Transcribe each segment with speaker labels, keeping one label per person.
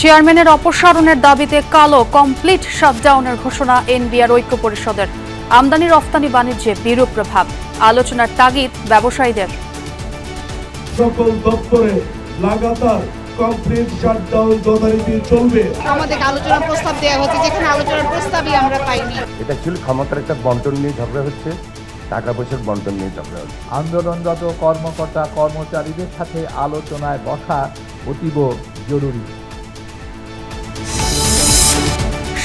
Speaker 1: চেয়ারম্যানের অপসারণের দাবিতে কালো কমপ্লিট শাটডাউনের ঘোষণা এনবিআর ঐক্য পরিষদের। আমদানি রফতানি বাণিজ্যে বিরূপ প্রভাব। আলোচনার তাগিদ ব্যবসায়ীদের।
Speaker 2: সকল দপ্তরে লাগাতার কমপ্লিট শাটডাউন যথারীতি চলবে।
Speaker 3: আমাদেরকে আলোচনার প্রস্তাব দেওয়া হচ্ছে যেখানে আলোচনার প্রস্তাবই আমরা পাইনি।
Speaker 4: এটা অ্যাকচুয়ালি ক্ষমতার একটা বন্টন নিয়ে ঝগড়া হচ্ছে টাকা পয়সার বন্টন নিয়ে ঝগড়া হচ্ছে।
Speaker 5: আন্দোলনরত কর্মকর্তা কর্মচারীদের সাথে আলোচনায় বসা অতীব জরুরি।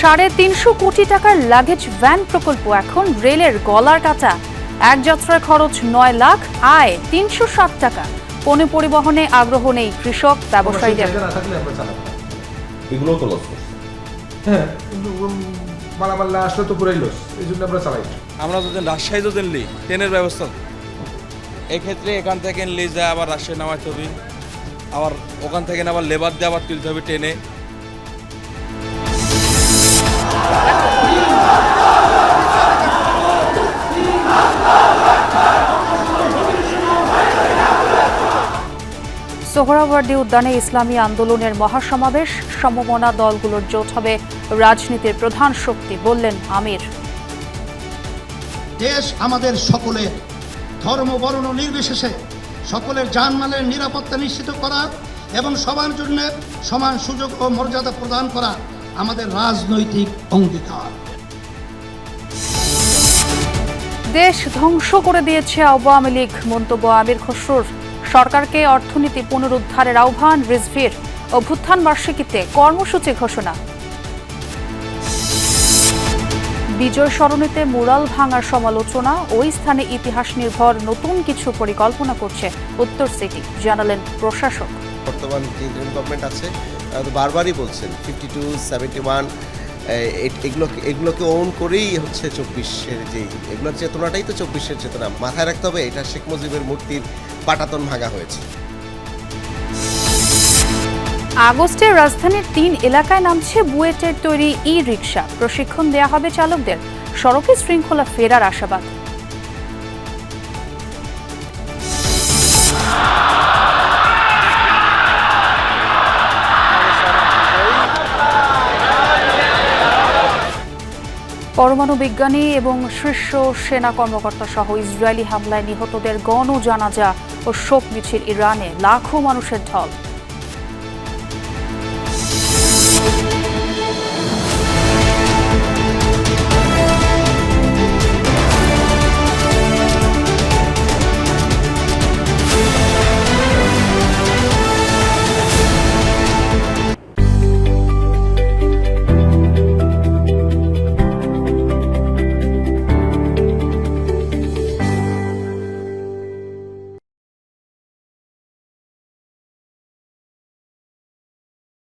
Speaker 1: সাড়ে তিনশো কোটি টাকার লাগেজ ভ্যান প্রকল্প এখন রেলের গলার কাটা। এক যাত্রার খরচ নয় লাখ আয় তিনশো ষাট টাকা। পণ্য পরিবহনে আগ্রহ নেই কৃষক ব্যবসায়ীদের।
Speaker 6: এগুলো তো লস
Speaker 7: হ্যাঁ মালামাল্লা আসলে তো পুরাই লস এই জন্য আমরা চালাই।
Speaker 8: আমরা যদি রাজশাহী যদি নিই ট্রেনের ব্যবস্থা। এক্ষেত্রে এখান থেকে নিয়ে যায় আবার রাজশাহী নামাইতে হবে আবার ওখান থেকে আবার লেবার দিয়ে আবার তুলতে হবে ট্রেনে।
Speaker 1: সোহরাওয়ার্দী উদ্যানে ইসলামী আন্দোলনের মহাসমাবেশ, সমমনা দলগুলোর জোট হবে রাজনীতির প্রধান শক্তি বললেন আমির।
Speaker 9: দেশ আমাদের সকলের ধর্ম, বর্ণ নির্বিশেষে সকলের জানমালের নিরাপত্তা নিশ্চিত করা এবং সবার জন্য সমান সুযোগ ও মর্যাদা প্রদান করা আমাদের রাজনৈতিক অঙ্গীকার।
Speaker 1: দেশ ধ্বংস করে দিয়েছে আওয়ামী লীগ মন্তব্য আমির খসরুর। সরকারকে অর্থনীতি পুনরুদ্ধারের আহ্বান রিজভির। অভ্যুত্থান বার্ষিকীতে কর্মসূচি ঘোষণা। বিজয় সরণিতে মুরাল ভাঙার সমালোচনা ওই স্থানে ইতিহাস নির্ভর নতুন কিছু পরিকল্পনা করছে উত্তর সিটি জানালেন প্রশাসক।
Speaker 10: বর্তমান যে গভর্নমেন্ট আছে বারবারই বলছেন ফিফটি টু সেভেন্টি ওয়ান এগুলো এগুলোকে ওন করেই হচ্ছে চব্বিশের যে এগুলোর চেতনাটাই তো চব্বিশের চেতনা। মাথায় রাখতে হবে, এটা শেখ মুজিবের মূর্তির পাটাতন ভাঙা হয়েছে।
Speaker 1: আগস্টে রাজধানীর তিন এলাকায় নামছে বুয়েটের তৈরি ই রিক্সা প্রশিক্ষণ দেয়া হবে চালকদের। সড়কে শৃঙ্খলা ফেরার আশাবাদ। পরমাণু বিজ্ঞানী এবং শীর্ষ সেনা কর্মকর্তা সহ ইসরায়েলি হামলায় নিহতদের গণ জানাজা ও শোক মিছিল ইরানে লাখো মানুষের ঢল।